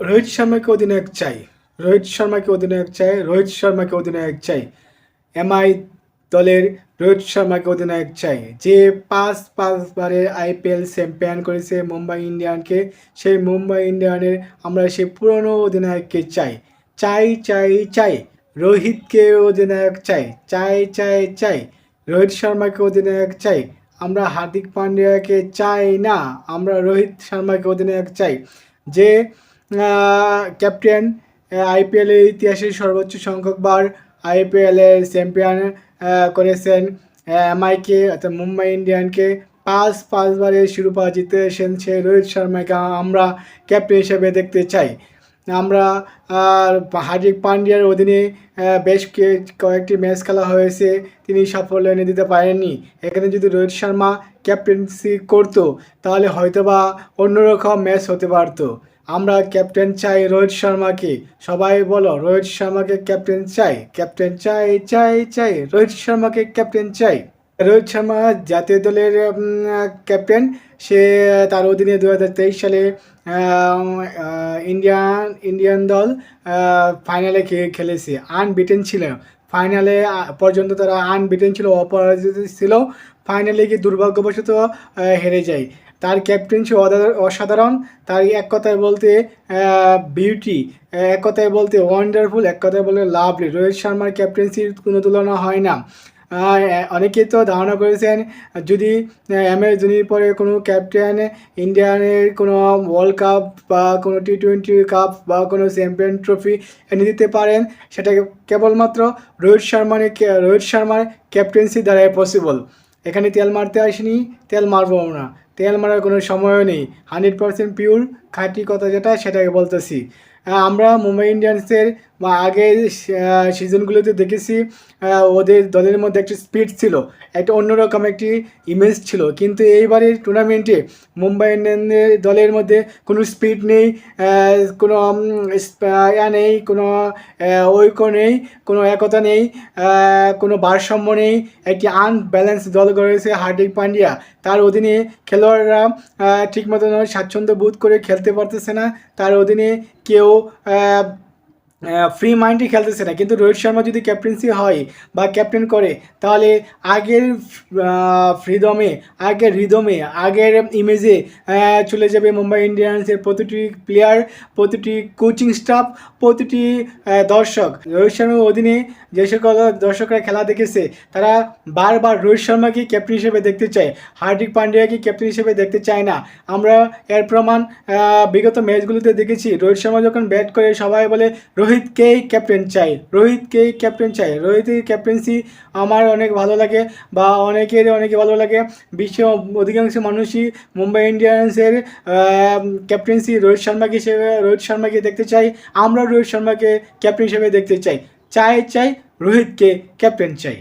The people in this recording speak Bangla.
রোহিত শর্মাকে অধিনায়ক চাই। রোহিত শর্মাকে অধিনায়ক চাই, রোহিত শর্মাকে অধিনায়ক চাই। এমআই দলের রোহিত শর্মাকে অধিনায়ক চাই। যে পাঁচ পাঁচবারের আইপিএল চ্যাম্পিয়ন করেছে মুম্বাই ইন্ডিয়ানকে, সেই মুম্বাই ইন্ডিয়ানের আমরা সেই পুরনো অধিনায়ককে চাই। চাই চাই চাই, রোহিতকে অধিনায়ক চাই। চাই চাই চাই, রোহিত শর্মাকে অধিনায়ক চাই। আমরা হার্দিক পান্ডিয়াকে চাই না, আমরা রোহিত শর্মাকে অধিনায়ক চাই। যে ক্যাপ্টেন আইপিএলের ইতিহাসে সর্বোচ্চ সংখ্যক সংখ্যকবার আইপিএলের চ্যাম্পিয়ন করেছেন। এমআইকে অর্থাৎ মুম্বাই ইন্ডিয়ানকে পাঁচ পাঁচবারের শিরোপা জিতে এসেছেন সে রোহিত শর্মাকে আমরা ক্যাপ্টেন হিসেবে দেখতে চাই। আমরা হার্দিক পান্ডিয়ার অধীনে বেশ কয়েকটি ম্যাচ খেলা হয়েছে, তিনি সাফল্য এনে দিতে পারেননি। এখানে যদি রোহিত শর্মা ক্যাপ্টেন্সি করতো, তাহলে হয়তোবা অন্যরকম ম্যাচ হতে পারতো। আমরা ক্যাপ্টেন চাই রোহিত শর্মাকে। সবাই বলো, রোহিত শর্মাকে ক্যাপ্টেন চাই। ক্যাপ্টেন চাই চাই চাই, রোহিত শর্মাকে ক্যাপ্টেন চাই। রোহিত শর্মা জাতীয় দলের ক্যাপ্টেন। সে, তার অধীনে দু হাজার তেইশ সালে ইন্ডিয়ান ইন্ডিয়ান দল ফাইনালে খেলেছে। আনবিটেন ছিল। ফাইনালে পর্যন্ত তারা আনবিটেন ছিল, অপরাজিত ছিল। ফাইনালে গিয়ে দুর্ভাগ্যবশত হেরে যায়। তার ক্যাপ্টেন্সি অসাধারণ। তার এক কথায় বলতে বিউটি এক কথায় বলতে ওয়ান্ডারফুল এক কথায় বলতে লাভলি রোহিত শর্মার ক্যাপ্টেন্সির কোনো তুলনা হয় না। আহ, অনেকে তো ধারণা করেছেন যদি এম এস ধোনির পরে কোনো ক্যাপ্টেন ইন্ডিয়ানের কোনো ওয়ার্ল্ড কাপ বা কোনো টি টোয়েন্টি কাপ বা কোনো চ্যাম্পিয়ন ট্রফি এনে দিতে পারেন সেটা কেবলমাত্র রোহিত শর্মার রোহিত শর্মার ক্যাপ্টেন্সি দ্বারাই পসিবল এখানে তেল মারতে আসিনি তেল মারবো না। তেল মারার কোনো সময়ও নেই। হান্ড্রেড পারসেন্ট পিওর খাঁটি কথা যেটা, সেটাকে বলতেছি। আমরা মুম্বাই ইন্ডিয়ান্সের, বা আগের সিজনগুলোতে দেখেছি ওদের দলের মধ্যে একটি স্পিড ছিল, একটা অন্যরকম একটি ইমেজ ছিল। কিন্তু এইবারের টুর্নামেন্টে মুম্বাই ইন্ডিয়ানদের দলের মধ্যে কোনো স্পিড নেই কোনো ইয়া নেই, কোনো ঐক্য নেই, কোনো একতা নেই কোনো ভারসাম্য নেই, একটি আনব্যালেন্স দল গড়েছে হার্দিক পান্ডিয়া। তার অধীনে খেলোয়াড়রা ঠিক মতন স্বাচ্ছন্দ্য বোধ করে খেলতে পারতেছে না। তার অধীনে কেউ ফ্রি মাইন্ডে খেলতেছে না। কিন্তু রোহিত শর্মা যদি ক্যাপ্টেন্সি হয় বা ক্যাপ্টেন করে, তাহলে আগের ফ্রিদমে আগের রিদমে আগের ইমেজে চলে যাবে মুম্বাই ইন্ডিয়ান্সের প্রতিটি প্লেয়ার প্রতিটি কোচিং স্টাফ প্রতিটি দর্শক। রোহিত শর্মার অধীনে যে সকল দর্শকরা খেলা দেখেছে, তারা বারবার রোহিত শর্মাকে ক্যাপ্টেন হিসেবে দেখতে চায়। হার্দিক পান্ডিয়াকে ক্যাপ্টেন হিসেবে দেখতে চায় না। আমরা এর প্রমাণ বিগত ম্যাচগুলোতে দেখেছি। রোহিত শর্মা যখন ব্যাট করে, সবাই বলে রোহিতকেই ক্যাপ্টেন চাই? রোহিতকেই ক্যাপ্টেন চাই? রোহিতের ক্যাপ্টেন্সি আমার অনেক ভালো লাগে বা অনেকের অনেকে ভালো লাগে। বিশ্বের অধিকাংশ মানুষই মুম্বাই ইন্ডিয়ান্সের ক্যাপ্টেন্সি রোহিত শর্মাকে হিসেবে, রোহিত শর্মাকে দেখতে চাই। আমরা রোহিত শর্মাকে ক্যাপ্টেন হিসেবে দেখতে চাই। চাই চাই রোহিতকে ক্যাপ্টেন চাই।